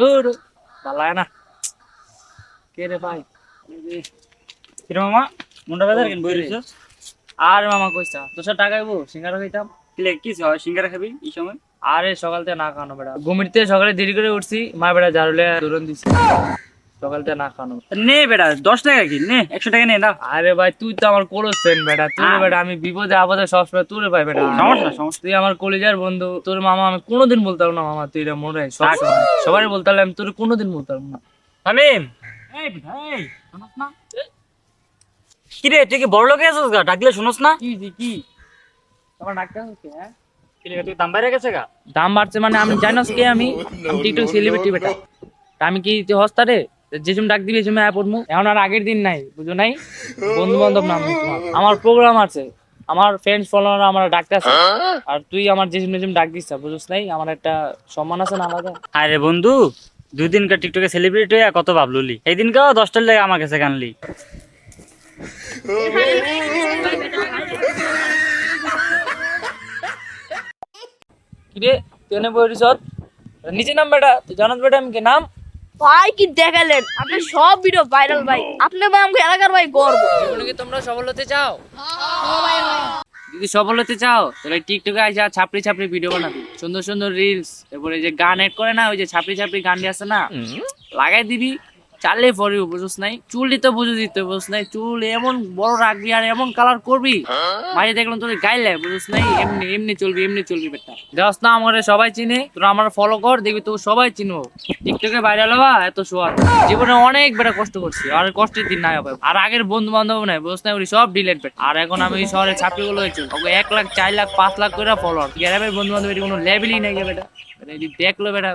তোর ভালো লাগে না। কে রে ভাই? কিরে মামা? মুন্ডা বাজার কেন বই আর মামা কইছা তোর টাকা আইবো সিঙ্গারা খাইতাম। কিলে কি হয় সিঙ্গারা খাবি এই সময়? আরে সকাল থেকে না খানো বেড়া ঘুমিতে সকালে দেরি করে উঠছি মা বেড়া ঝাড়ুলে দৌড়ন দিছি। সকাল থেকে না খানো নে বেটা দশ টাকা কি? নে একশো টাকা নে না আরে ভাই তুই তো আমার ফ্রেন্ড বেটা। তুই বেটা আমি বিপদে আপদে সবসময় তুলে পাই বেটা। সমস্যা সমস্যা। তুই আমার কলেজের বন্ধু। তোর মামা আমি কোনোদিন বলতাম না মামা তুই এটা মনে হয় সবসময় সবারই বলতাম আমি তোর কোনোদিন বলতাম না। এই কি রে তুই কি বড় লোকে আছিস গা? ডাকলে শুনস না? কি জি কি? তোমার হচ্ছে হ্যাঁ? তুই দাম বাইরে গেছে গা? দাম বাড়ছে মানে আমি জানোস কে আমি আমি টিকটক সেলিব্রিটি বেটা। তা আমি কি তুই হস্তারে যে তুমি ডাক দিবি তুমি আয় পড়মু এখন আর আগের দিন নাই বুঝো নাই? বন্ধু বান্ধব নাম আমার প্রোগ্রাম আছে। আমার ফ্রেন্ডস ফলোয়ার আমার ডাকতে আছে। আর তুই আমার যে যেম ডাক দিস বুঝছ নাই? আমার একটা সম্মান আছে না আলাদা? আরে বন্ধু দুই দিনকার টিকটকে সেলিব্রিটি হয়ে কত ভাবলুলি এই দিনকাও দশটার লেগে আমার কাছে কানলি। কিরে তুই এনে বইরিস নিচে নাম বেটা তুই জানাস বেটা আমি কে নাম? ভাই কি দেখালেন? আপনি সব ভিডিও ভাইরাল ভাই। আপনি ভাই আমাকে এলাকার ভাই গর্ব। জীবনে কি তোমরা সফল হতে চাও? যদি সফল হতে চাও তাহলে টিকটকে আইসা ছাপড়ি ছাপড়ি ভিডিও বানাবি। সুন্দর সুন্দর রিলস তারপরে যে গান এড করে না ওই যে ছাপড়ি ছাপড়ি গান দিয়ে আসে না? লাগাই দিবি। চাললে পরে বুঝছ নাই? চুলই তো বুঝে দিতে বুঝছ নাই? চুল এমন বড় রাখবি আর এমন কালার করবি মাঝে দেখলাম তোর গাইলে বুঝছ নাই? এমনি এমনি চলবি এমনি চলবি বেটা। দেওয়াস না, আমার সবাই চিনে, তোরা আমার ফলো কর, দেখবি তো সবাই চিনবো। টিকটকে ভাইরাল হওয়া এত সোয়াদ। জীবনে অনেক বেটা কষ্ট করছি, আর কষ্টের দিন নাই হবে। আর আগের বন্ধু বান্ধব নাই বুঝছ নাই? ওই সব ডিলেট বেটা। আর এখন আমি শহরে ছাপড়ি গুলো হয়েছে। ওকে এক লাখ, চার লাখ, পাঁচ লাখ করে ফলোয়ার গ্রামের বন্ধু বান্ধব কোনো লেভেলই নাই বেটা। দেখল বেটা